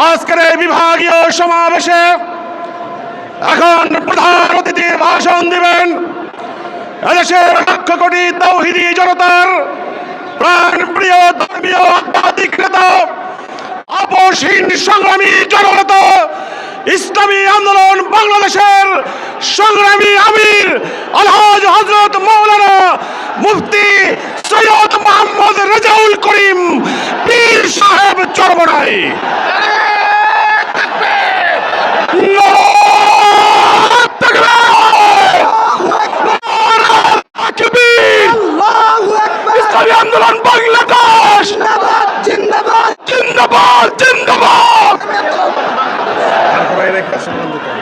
আজকের এই বিভাগীয় সমাবেশে এখন প্রধান অতিথি ভাষণ দিবেন এদেশের লক্ষ কোটি তৌহিদি জনতার প্রাণ প্রিয় ধর্মীয় আধ্যাত্মিক নেতা আপসহীন সংগ্রামী জনতা ইসলামী আন্দোলন বাংলাদেশের সংগ্রামী আমির আলহাজ হজরত মৌলানা মুফতি সৈয়দ মোহাম্মদ রেজাউল করিম পীর সাহেব চরমনাই।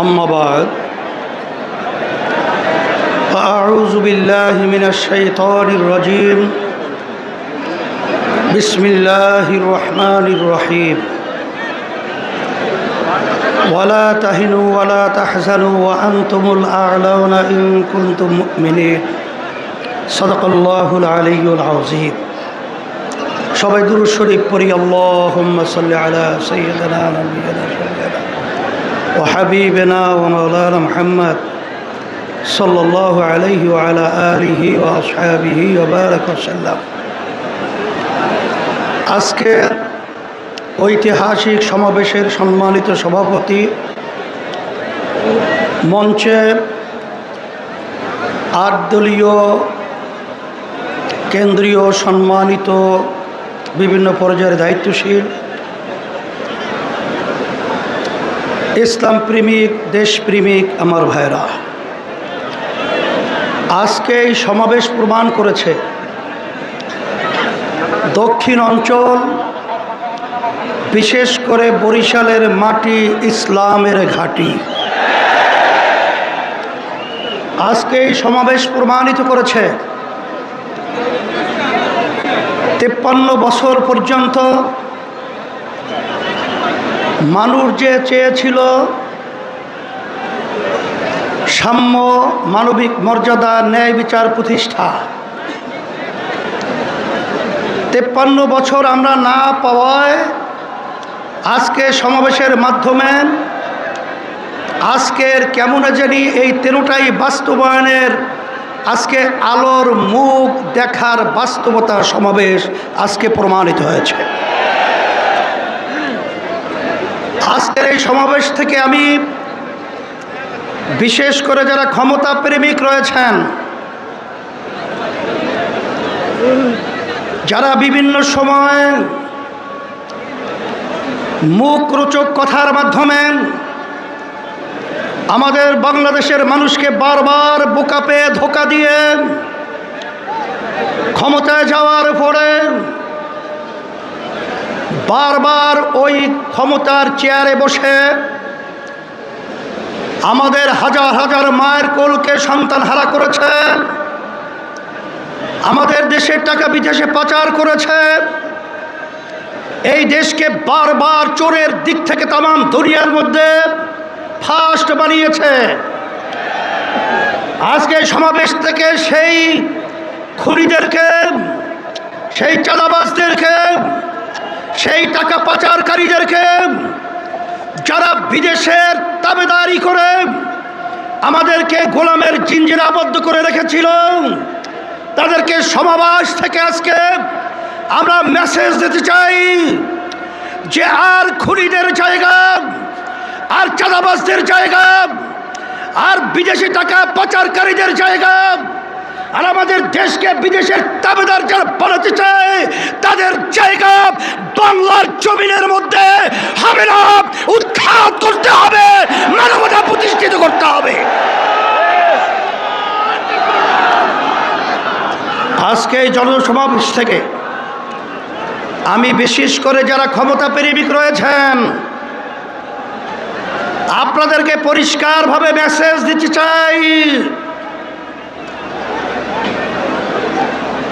أما بعد فأعوذ بالله من الشيطان الرجيم بسم الله الرحمن الرحيم ولا تهنوا ولا تحزنوا وأنتم الأعلون إن كنتم مؤمنين صدق الله العلي العظيم সবাই দুরু শরীফ পড়ি আল্লাহুম্মা সাল্লি আলা সাইয়্যিদিনা নাবিয়িনা সাল্লাল্লাহু আলাইহি ওয়া আলা আলিহি ওয়া আসহাবিহি ওয়া বারাক ওয়া সাল্লাম। আজকে ঐতিহাসিক সমাবেশের সম্মানিত সভাপতি মঞ্চে আট দলীয় কেন্দ্রীয় সম্মানিত বিভিন্ন পর্যায়ের দায়িত্বশীল ইসলাম প্রেমিক দেশপ্রেমিক আমার ভাইরা আজকে এই সমাবেশ প্রমাণ করেছে দক্ষিণ অঞ্চল, বিশেষ করে বরিশালের মাটি ইসলামের ঘাঁটি। আজকে এই সমাবেশ প্রমাণিত করেছে তেপ্পান্ন বছর পর্যন্ত মানুষ যে চেয়েছিল সাম্য মানবিক মর্যাদা ন্যায় বিচার প্রতিষ্ঠা। তেপ্পান্ন বছর আমরা না পাওয়ায় আজকে সমাবেশের মাধ্যমে আজকের কেমন জানি এই তেরোটাই বাস্তবায়নের আজকে আলোর মুখ দেখার বাস্তবতা সমাবেশ আজকে প্রমাণিত হয়েছে আজকের এই সমাবেশ থেকে আমি বিশেষ করে যারা ক্ষমতা প্রেমিক রয়েছেন, যারা বিভিন্ন সময় মুখ রোচক কথার মাধ্যমে আমাদের বাংলাদেশের মানুষকে বারবার বোকা পেয়ে ধোকা দিয়ে ক্ষমতায় যাওয়ার পরে বারবার ওই ক্ষমতার চেয়ারে বসে আমাদের হাজার হাজার মায়ের কোলকে সন্তান হারা করেছে, আমাদের দেশের টাকা বিদেশে পাচার করেছে, এই দেশকে বারবার চোরের দিক থেকে তামাম দুনিয়ার মধ্যে ফাস্ট বানিয়েছে। আজকে সমাবেশ থেকে সেই খুনিদেরকে, সেই চাঁদাবাজদেরকে সেই টাকা পাচারকারীদেরকে যারা বিদেশের তাবেদারি করে আমাদেরকে গোলামের জিঞ্জিরা আবদ্ধ করে রেখেছিল, তাদেরকে সমাবেশ থেকে আজকে আমরা মেসেজ দিতে চাই যে আর খুনিদের জায়গা, আর চাঁদাবাজদের জায়গা, আর বিদেশি টাকা পাচারকারীদের জায়গা আর আমাদের দেশকে বিদেশের তাবেদার যারা বানাতে চায়, তাদের জায়গা বাংলার জমিনের মধ্যে হবে না। উৎখাত করতে হবে, মানবতা প্রতিষ্ঠিত করতে হবে। আজকে এই জনসমাবেশ থেকে আমি বিশেষ করে যারা ক্ষমতা প্রেমিক রয়েছেন, আপনাদেরকে পরিষ্কারভাবে মেসেজ দিতে চাই।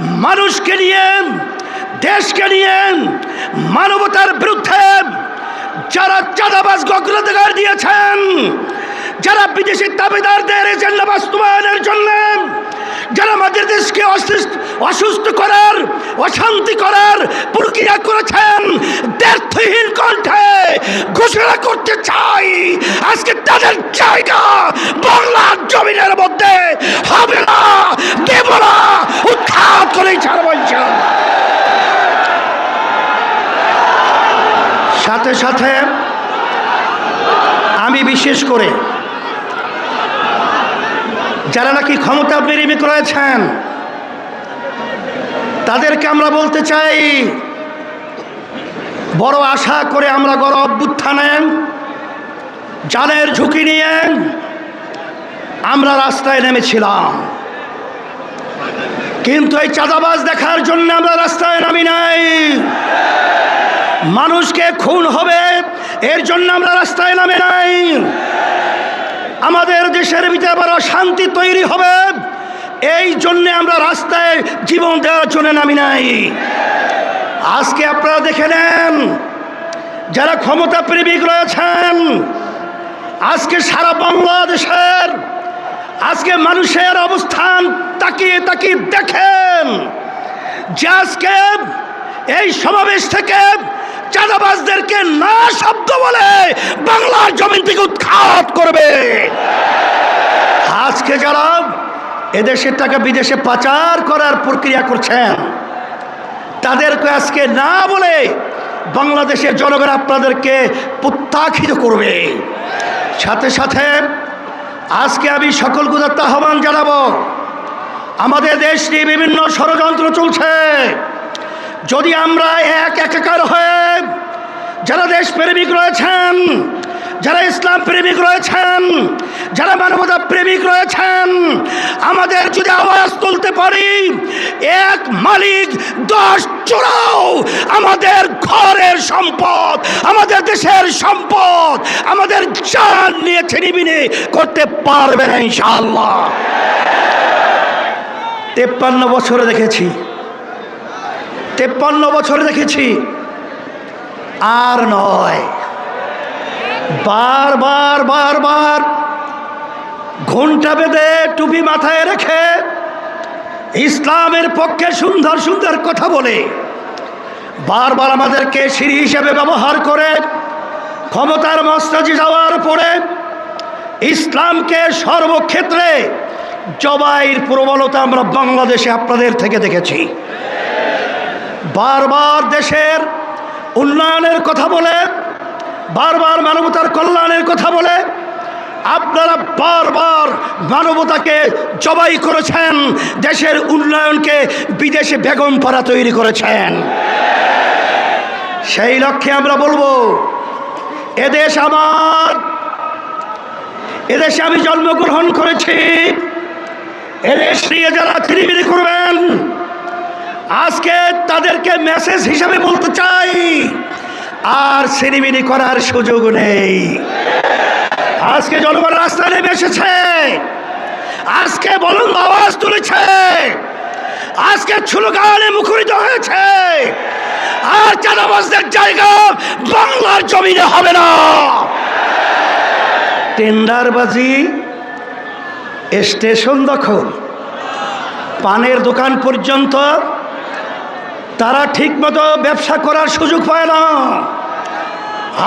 মানুষকে নিয়ে, দেশকে নিয়ে, মানবতার বিরুদ্ধে যারা চাঁদাবাজ অগ্রাধিকার দিয়েছেন, যারা বিদেশি দাবিদারদের এজেন্ডা বাস্তবায়নের জন্য, যারা আমাদের দেশকে অসুস্থ অসুস্থ করার, অশান্তি করার প্রক্রিয়া করেছেন, ব্যর্থহীন কণ্ঠে ঘোষণা করতে চাই। আজকে তাদের জায়গা বাংলার জমিনের মধ্যে হবে না উৎখাত করেই ছাড়ব ইনশাআল্লাহ। সাথে আমি বিশেষ করে যারা নাকি ক্ষমতা প্রেমিক রয়েছেন তাদেরকে আমরা বলতে চাই, বড় আশা করে আমরা গড় অভ্যুত্থানে জানের ঝুঁকি নিয়ে আমরা রাস্তায় নেমেছিলাম। কিন্তু এই চাঁদাবাজ দেখার জন্য আমরা রাস্তায় নামি নাই। মানুষকে খুন হবে, এর জন্য আমরা রাস্তায় নামে নাই। আমাদের দেশের ভিতরে আবার অশান্তি তৈরি হবে, এই জন্যে আমরা রাস্তায় জীবন দেওয়ার জন্য নামি নাই। আজকে আপনারা দেখে নেন, যারা ক্ষমতা প্রেমিক রয়েছেন, আজকে সারা বাংলাদেশের, আজকে মানুষের অবস্থান তাকিয়ে তাকিয়ে দেখেন যে আজকে এই সমাবেশ থেকে চাঁদাবাজদেরকে না শব্দ বলে বাংলার জমিন থেকে উৎখাত করবে। আজকে যারা এদেশের টাকা বিদেশে পাচার করার প্রক্রিয়া করছেন, তাদেরকে আজকে না বলে বাংলাদেশের জনগণ আপনাদেরকে প্রত্যাখিত করবে। সাথে সাথে আজকে আমি সকল গুদাত্ত আহ্বান জানাব। আমাদের দেশ নিয়ে বিভিন্ন ষড়যন্ত্র চলছে। যদি আমরা এক একাকার হয়ে যারা দেশ প্রেমিক রয়েছেন, যারা ইসলাম প্রেমিক রয়েছেন, যারা মানবতা প্রেমিক রয়েছেন, আমাদের যদি আওয়াজ তুলতে পারি, এক মালিক, দশ চোরাও আমাদের ঘরের সম্পদ, আমাদের দেশের সম্পদ, আমাদের জান নিয়ে ছিনিবিনি করতে পারবে না ইনশাআল্লাহ। তেপ্পান্ন বছরে দেখেছি তেপ্পান্ন বছরে দেখেছি। আর নয়। বারবার বারবার ঘণ্টা বেঁধে টুপি মাথায় রেখে ইসলামের পক্ষে সুন্দর সুন্দর কথা বলে বারবার আমাদেরকে সিঁড়ি হিসেবে ব্যবহার করে, ক্ষমতার মস্তাজি যাওয়ার পরে ইসলামকে সর্বক্ষেত্রে জবাইয়ের প্রবলতা আমরা বাংলাদেশে আপনাদের থেকে দেখেছি। বারবার দেশের উন্নয়নের কথা বলে, বারবার মানবতার কল্যাণের কথা বলে, আপনারা বারবার মানবতাকে জবাই করেছেন, দেশের উন্নয়নকে বিদেশে বেগম পাড়া তৈরি করেছেন। সেই লক্ষ্যে আমরা বলব, এদেশ আমার, এদেশে আমি জন্মগ্রহণ করেছি, এদেশ নিয়ে যারা ত্রিবিরি করবেন আজকে তাদেরকে মেসেজ হিসাবে বলতে চাই, আর সিনিমিনি করার সুযোগ নেই। আজকে জনগণ রাস্তায় নেমে এসেছে। আজকে বলুন আওয়াজ তুলেছে। আজকে ছুলগানে মুখরিত হয়েছে। আর চাঁদাবাজদের জায়গা বাংলার জমিনে হবে না। টেন্ডারবাজি, স্টেশন দখল, পানের দোকান পর্যন্ত তারা ঠিকমতো ব্যবসা করার সুযোগ পায় না।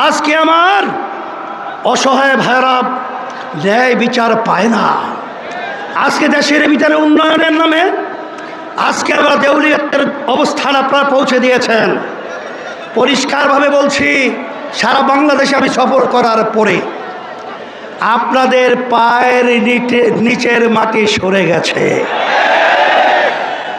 আজকে আমার অসহায় ভাইরা ন্যায় বিচার পায় না। আজকে দেশের ভিতরে উন্নয়নের নামে আজকে আমরা দেউলিয়াতের অবস্থান আপনারা পৌঁছে দিয়েছেন। পরিষ্কারভাবে বলছি, সারা বাংলাদেশে আমি সফর করার পরে আপনাদের পায়ের নিচে- নিচের মাটি সরে গেছে।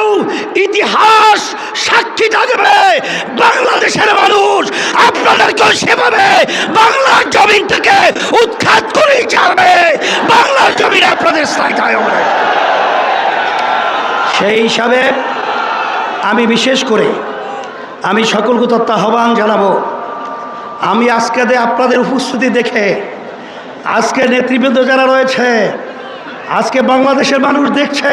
আপনাদেরকেও ইতিহাস সাক্ষী থাকবে। বাংলাদেশের মানুষ আপনাদেরকেও সেভাবে বাংলার জমিন থেকে উৎখাত করেই ছাড়বে। বাংলার জমিন আপনাদের সেই হিসাবে আমি বিশেষ করে আমি সকলকে তত্ত্ব আহ্বান জানাব। আমি আজকে দে আপনাদের উপস্থিতি দেখে আজকে নেতৃবৃন্দ যারা রয়েছে, আজকে বাংলাদেশের মানুষ দেখছে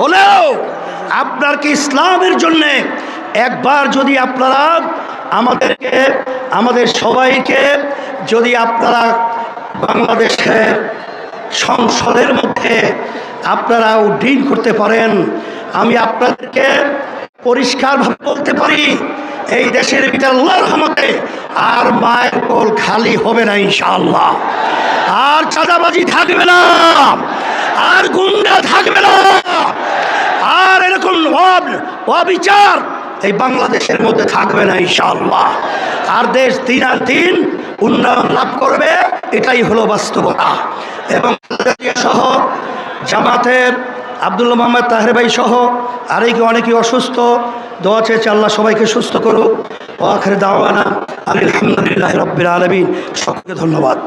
হলেও আপনার কি ইসলামের জন্যে একবার যদি আপনারা আমাদেরকে, আমাদের সবাইকে যদি আপনারা বাংলাদেশের সংসদের মধ্যে আপনারা উড্ডীন করতে পারেন, আমি আপনাদেরকে পরিষ্কারভাবে বলতে পারি, এই দেশের ভিতরে আল্লাহর রহমতে আর মায়ের কোল খালি হবে না ইনশাআল্লাহ। আর চাঁদাবাজি থাকবে না। আর গুন্ডা থাকবে না। আর এরকম অব- অবিচার এই বাংলাদেশের মধ্যে থাকবে না ইনশাআল্লাহ। আর দেশ দিন আর দিন উন্নয়ন লাভ করবে, এটাই হলো বাস্তবতা। এবং সহ, জামাতের আব্দুল্লাহ মোহাম্মদ তাহের ভাই সহ, আরেকে অনেকে অসুস্থ। দোয়া চেয়েছে আল্লাহ সবাইকে সুস্থ করুক। ও আখরে দাওয়ানা আলহামদুলিল্লাহ রব্বিল আলমিন। সকলকে ধন্যবাদ।